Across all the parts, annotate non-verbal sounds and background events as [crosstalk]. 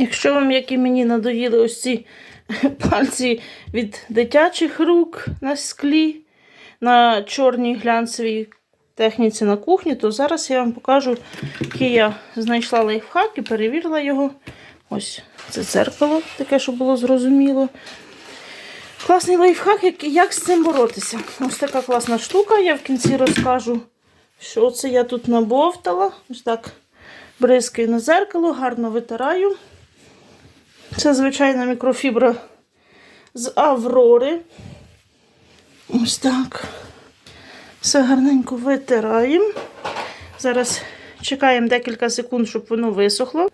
Якщо вам, як і мені, надоїли ось ці [laughs] пальці від дитячих рук на склі, на чорній глянцевій техніці на кухні, то зараз я вам покажу, який я знайшла лайфхак і перевірила його. Ось це дзеркало, таке, щоб було зрозуміло. Класний лайфхак, як, як з цим боротися. Ось така класна штука. Я в кінці розкажу, що це я тут набовтала. Ось так бризкаю на зеркало, гарно витираю. Це звичайна мікрофібра з Аврори. Ось так. Все гарненько витираємо. Зараз чекаємо декілька секунд, щоб воно висохло.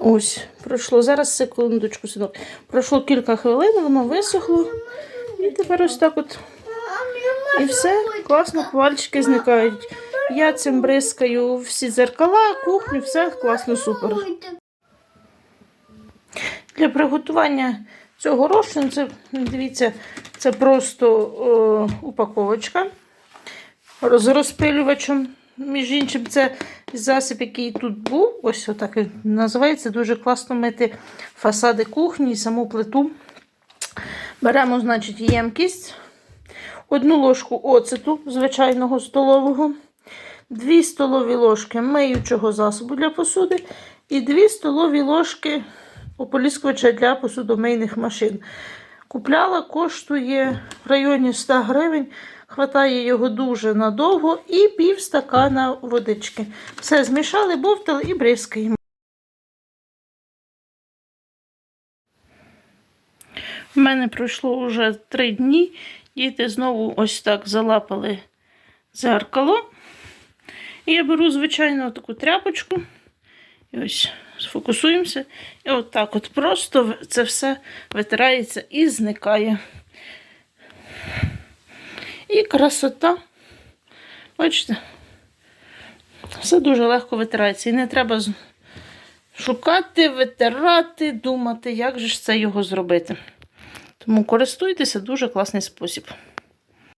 Ось, пройшло. Зараз секундочку, синок. Пройшло кілька хвилин, воно висохло. І тепер ось так от. І все, класно, пальчики зникають. Я цим бризкаю всі дзеркала, кухню, все класно, супер. Для приготування цього розчину, це, дивіться, це просто о, упаковочка з розпилювачем. Між іншим, це засіб, який тут був. Ось отак він називається. Дуже класно мити фасади кухні і саму плиту. Беремо, значить, ємкість, одну ложку оцету звичайного столового, 2 столові ложки миючого засобу для посуди і 2 столові ложки ополіскувача для посудомийних машин. Купляла, коштує в районі 100 гривень. Хватає його дуже надовго і пів стакана водички. Все змішали, бовтали і бризкаємо. У мене пройшло вже три дні. Діти знову ось так залапали дзеркало. І я беру, звичайно, таку тряпочку. І ось сфокусуємося. І от так от просто це все витирається і зникає. І красота. Бачите? Все дуже легко витирається. І не треба шукати, витирати, думати, як же ж це його зробити. Тому користуйтеся дуже класний спосіб.